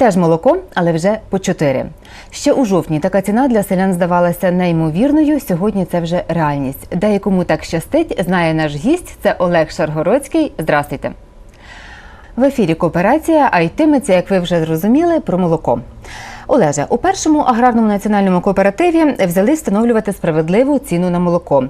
Теж молоко, але вже по 4. Ще у жовтні така ціна для селян здавалася неймовірною. Сьогодні це вже реальність. Деякому так щастить, знає наш гість. Це Олег Шаргородський. Здрастуйте. В ефірі кооперація, а йтиметься, як ви вже зрозуміли, про молоко. Олеже, у першому аграрному національному кооперативі взяли встановлювати справедливу ціну на молоко.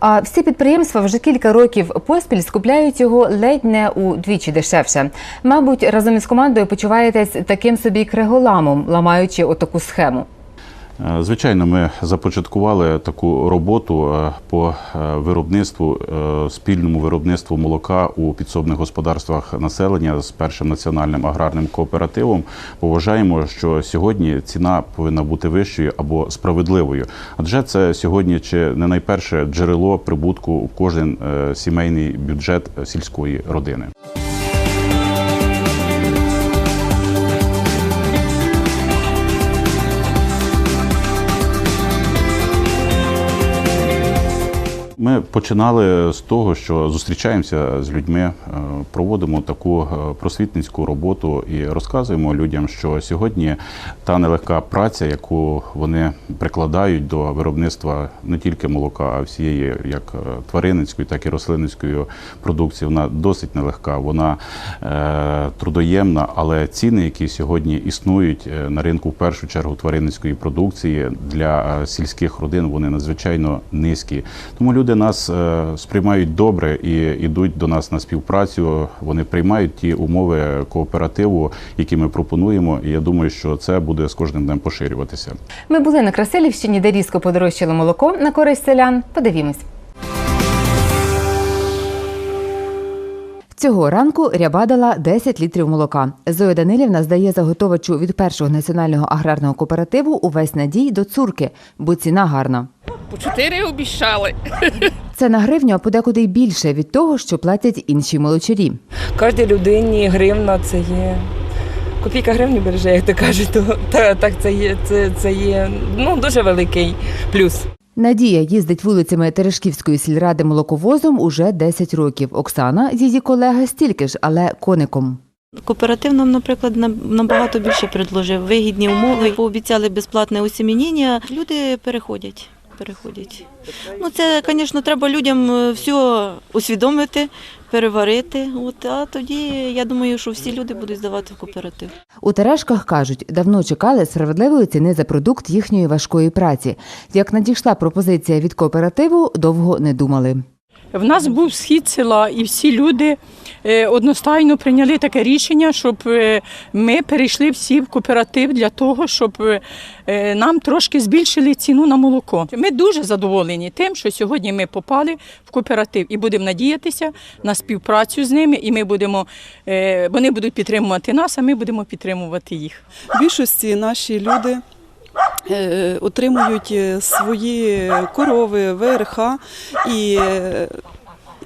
А всі підприємства вже кілька років поспіль скупляють його ледь не удвічі дешевше. Мабуть, разом із командою почуваєтесь таким собі криголамом, ламаючи отаку схему. Е, Звичайно, ми започаткували таку роботу е, по е, виробництву, спільному виробництву молока у підсобних господарствах населення з першим національним аграрним кооперативом. Поважаємо, що сьогодні ціна повинна бути вищою або справедливою, адже це сьогодні чи не найперше джерело прибутку в кожен сімейний бюджет сільської родини. Ми починали з того, що зустрічаємося з людьми, е, проводимо таку е, просвітницьку роботу і розказуємо людям, що сьогодні та нелегка праця, яку вони прикладають до виробництва не тільки молока, а всієї як е, тваринницької, так і рослинницької продукції, вона досить нелегка, вона трудоємна, але ціни, які сьогодні існують на ринку, в першу чергу тваринницької продукції для сільських родин, вони надзвичайно низькі. Тому люди нас е, сприймають добре і йдуть до нас на співпрацю. Вони приймають ті умови кооперативу, які ми пропонуємо. І я думаю, що це буде з кожним днем поширюватися. Ми були на Красилівщині, де різко подорожчало молоко на користь селян. Подивімось. Цього ранку ряба дала 10 літрів молока. Зоя Данилівна здає заготовачу від першого національного аграрного кооперативу увесь надій до цурки, бо ціна гарна. По чотири обіщали. Це на гривню, а подекуди й більше від того, що платять інші молочарі. Кожній людині гривна це є. Копійка гривні береже, як то кажуть, то та, так це є, це, це є ну, дуже великий плюс. Надія їздить вулицями Терешківської сільради молоковозом уже 10 років. Оксана, її колега, стільки ж, але коником. Кооператив нам, наприклад, набагато більше предложив вигідні умови. Пообіцяли безплатне осімінення. Люди переходять. Переходять. Ну це, звісно, треба людям е, все усвідомити, переварити. От а тоді я думаю, що всі люди будуть здавати в кооператив. У Терешках кажуть, давно чекали справедливої ціни за продукт їхньої важкої праці. Як надійшла пропозиція від кооперативу, довго не думали. В нас був схід села, і всі люди е, одностайно прийняли таке рішення, щоб е, ми перейшли всі в кооператив для того, щоб е, нам трошки збільшили ціну на молоко. Ми дуже задоволені тим, що сьогодні ми попали в кооператив і будемо надіятися на співпрацю з ними, і ми будемо, вони будуть підтримувати нас, а ми будемо підтримувати їх. В більшості наші люди отримують е, свої корови, ВРХ і е,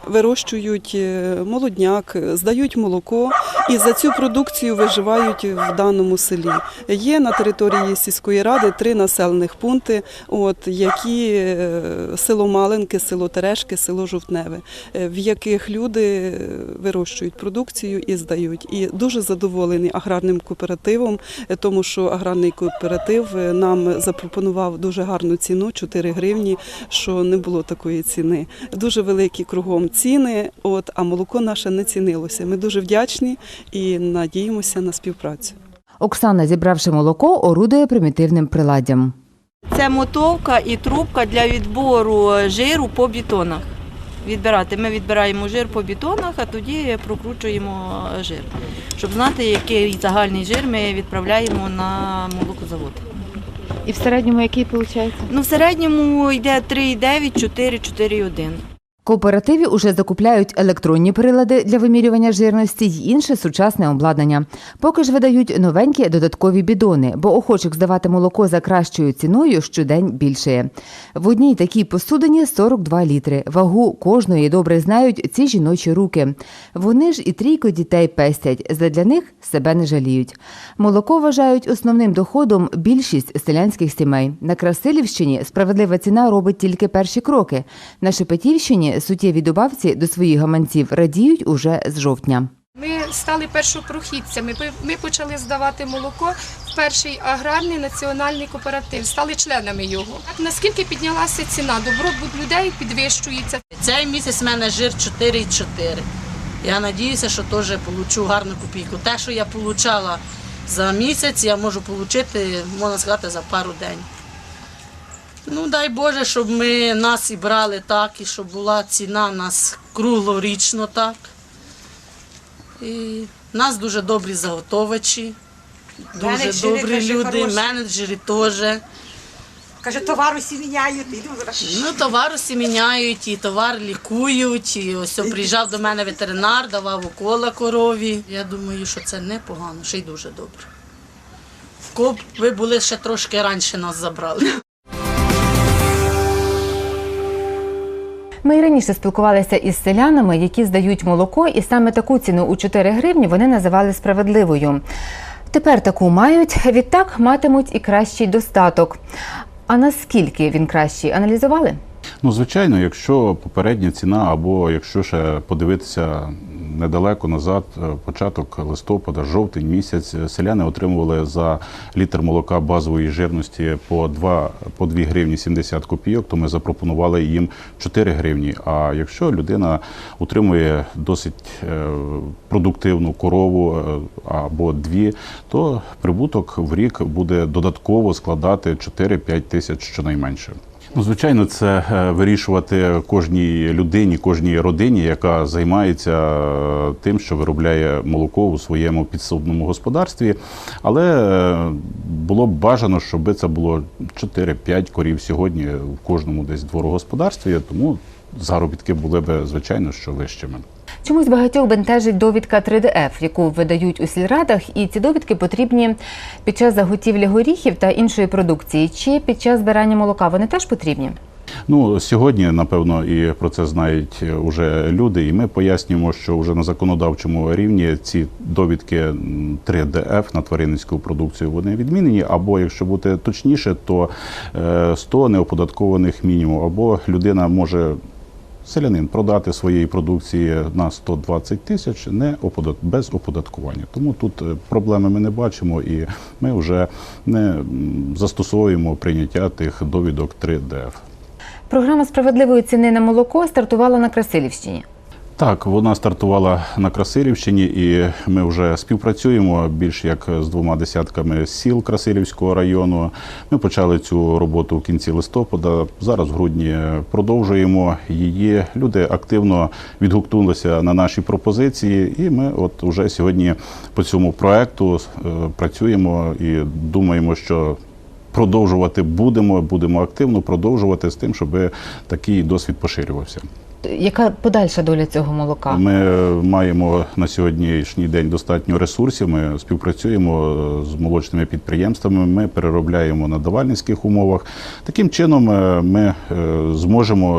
вирощують е, молодняк, здають молоко і за цю продукцію виживають в даному селі. Є на території сільської ради три населених пункти, от, які е, село Малинки, село Терешки, село Жовтневе, е, в яких люди вирощують продукцію і здають. І дуже задоволені аграрним кооперативом, тому що аграрний кооператив нам запропонував дуже гарну ціну 4 гривні, що не було такої ціни. Дуже великі кругом ціни, от, а молоко наше не цінилося. Ми дуже вдячні і надіємося на співпрацю. Оксана, зібравши молоко, орудує примітивним приладдям. Це мотовка і трубка для відбору жиру по бетонах. Відбирати. Ми відбираємо жир по бетонах, а тоді прокручуємо жир. Щоб знати, який загальний жир ми відправляємо на молокозавод. І в середньому який виходить? Ну, в середньому йде 3,9, 4, 4,1. Кооперативі уже закупляють електронні прилади для вимірювання жирності й інше сучасне обладнання. Поки ж видають новенькі додаткові бідони, бо охочих здавати молоко за кращою ціною щодень більшає. В одній такій посудині 42 літри. Вагу кожної добре знають ці жіночі руки. Вони ж і трійко дітей пестять, задля них себе не жаліють. Молоко вважають основним доходом більшість селянських сімей. На Красилівщині справедлива ціна робить тільки перші кроки. На Шепетівщині суттєві добавці до своїх гаманців радіють уже з жовтня. Ми стали першопрохідцями. Ми- почали здавати молоко в перший аграрний національний кооператив, стали членами його. Наскільки піднялася ціна, добробут людей підвищується. Цей місяць в мене жир 4,4. Я надіюся, що теж получу гарну копійку. Те, що я отримала за місяць, я можу отримати, можна сказати, за пару день. Ну, дай Боже, щоб ми нас і брали так, і щоб була ціна у нас круглорічно так. І нас дуже добрі заготовичі, дуже Менеджери добрі дуже люди, хороші. менеджери теж. Каже, товар усі міняють, іду зараз. Ну, товар усі міняють, і товар лікують. І ось приїжджав до мене ветеринар, давав укола корові. Я думаю, що це непогано, ще й дуже добре. В коп ви були ще трошки раніше нас забрали. Ми і раніше спілкувалися із селянами, які здають молоко, і саме таку ціну у 4 гривні вони називали справедливою. Тепер таку мають, відтак матимуть і кращий достаток. А наскільки він кращий, аналізували? Ну, звичайно, якщо попередня ціна, або якщо ще подивитися недалеко назад, е, початок листопада, жовтень місяць, селяни отримували за літр молока базової жирності по 2, по 2 гривні 70 копійок, то ми запропонували їм 4 гривні. А якщо людина утримує досить е, продуктивну корову е, або дві, то прибуток в рік буде додатково складати 4-5 тисяч щонайменше. Ну, звичайно, це е, вирішувати кожній людині, кожній родині, яка займається е, тим, що виробляє молоко у своєму підсобному господарстві. Але е, було б бажано, щоб це було 4-5 корів сьогодні в кожному десь дворогосподарстві, тому заробітки були б, звичайно, що вищими. Чомусь багатьох бентежить довідка 3DF, яку видають у сільрадах, і ці довідки потрібні під час заготівлі горіхів та іншої продукції, чи під час збирання молока вони теж потрібні. Ну сьогодні, напевно, і про це знають вже люди, і ми пояснюємо, що вже на законодавчому рівні ці довідки 3DF на тваринницьку продукцію вони відмінені. Або якщо бути точніше, то е, 100 неоподаткованих мінімум, або людина може. Селянин продати своєї продукції на 120 тисяч не оподат... без оподаткування. Тому тут е, проблеми ми не бачимо, і ми вже не застосовуємо прийняття тих довідок 3 ДФ. Програма справедливої ціни на молоко стартувала на Красилівщині. Так, вона стартувала на Красилівщині, і ми вже співпрацюємо більш як з двома десятками сіл Красилівського району. Ми почали цю роботу в кінці листопада. Зараз в грудні продовжуємо її. Люди активно відгукнулися на наші пропозиції, і ми от уже сьогодні по цьому проекту е, працюємо і думаємо, що. Продовжувати будемо, будемо активно продовжувати з тим, щоб такий досвід поширювався. Яка подальша доля цього молока? Ми маємо на сьогоднішній день достатньо ресурсів. Ми співпрацюємо е, з молочними підприємствами. Ми переробляємо на давальницьких умовах. Таким чином, е, ми е, зможемо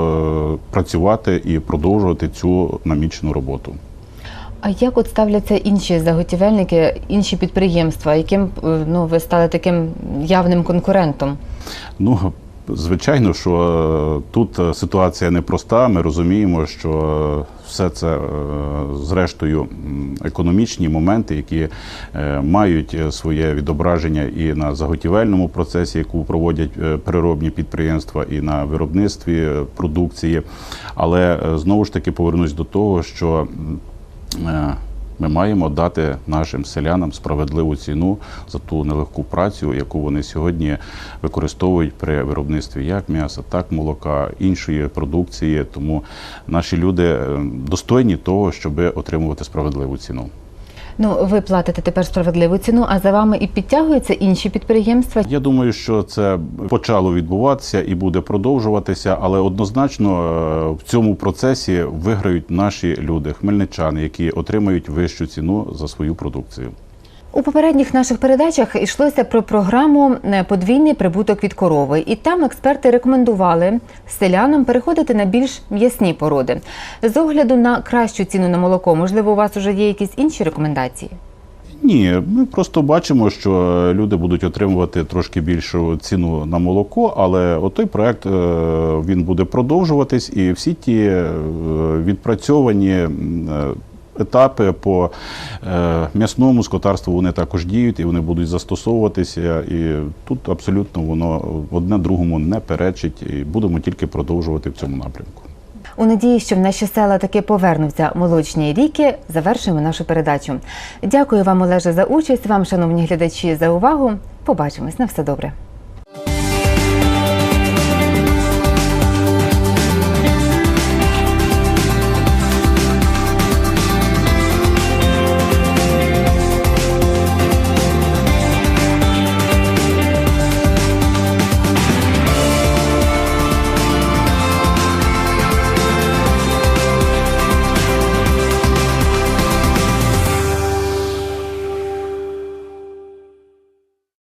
е, працювати і продовжувати цю намічену роботу. А як от ставляться інші заготівельники, інші підприємства, яким е, ну ви стали таким явним конкурентом? Ну, звичайно, що е, тут е, ситуація непроста. Ми розуміємо, що е, все це зрештою економічні моменти, які мають своє відображення і на заготівельному процесі, яку проводять переробні підприємства, і на виробництві продукції. Але знову ж таки повернусь до того, що ми маємо дати нашим селянам справедливу ціну за ту нелегку працю, яку вони сьогодні використовують при виробництві як м'яса, так молока, іншої продукції. Тому наші люди е, достойні того, щоб отримувати справедливу ціну. Ну ви платите тепер справедливу ціну, а за вами і підтягуються інші підприємства. Я думаю, що це почало відбуватися і буде продовжуватися, але однозначно е, в цьому процесі виграють наші люди, хмельничани, які отримають вищу ціну за свою продукцію. У попередніх наших передачах йшлося про програму е, Подвійний прибуток від корови, і там експерти рекомендували селянам переходити на більш м'ясні породи. З огляду на кращу ціну на молоко, можливо, у вас вже є якісь інші рекомендації? Ні, ми просто бачимо, що люди будуть отримувати трошки більшу ціну на молоко, але отой проект е, він буде продовжуватись, і всі ті е, відпрацьовані етапи по е, м'ясному скотарству вони також діють і вони будуть застосовуватися. І тут абсолютно воно одне другому не перечить, і будемо тільки продовжувати в цьому напрямку. У надії, що в наші села таки повернуться молочні ріки, завершуємо нашу передачу. Дякую вам, Олеже, за участь. Вам, шановні глядачі, за увагу. Побачимось на все добре.